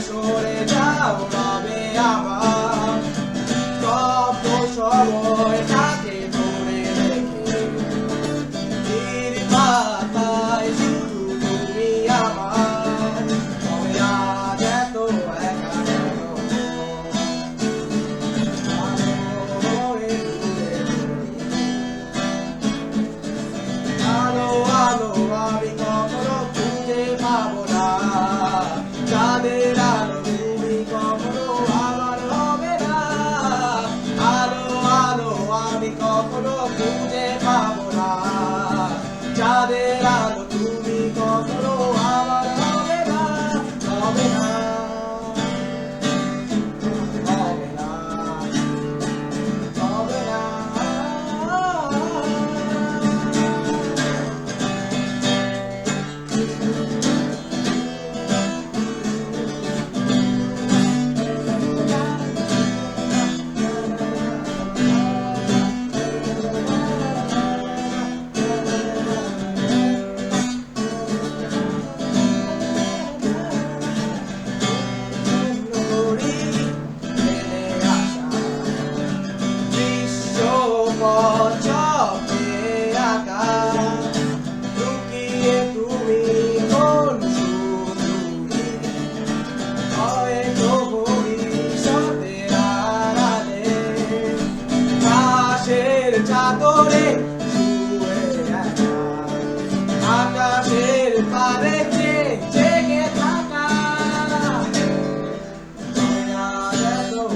সরে যাও তবে আমার চাদরে আকাশের পারে জেগে থাকা। আলো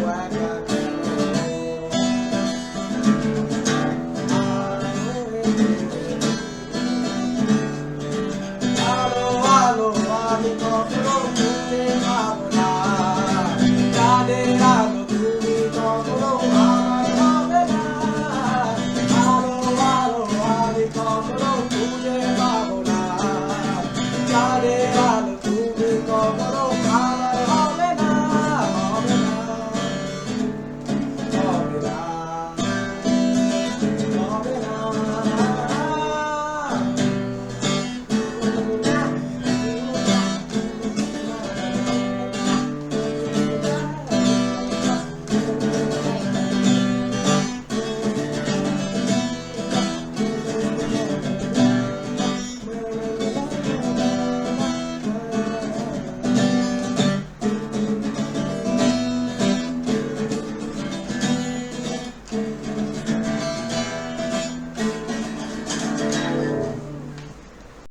চাঁদের আলো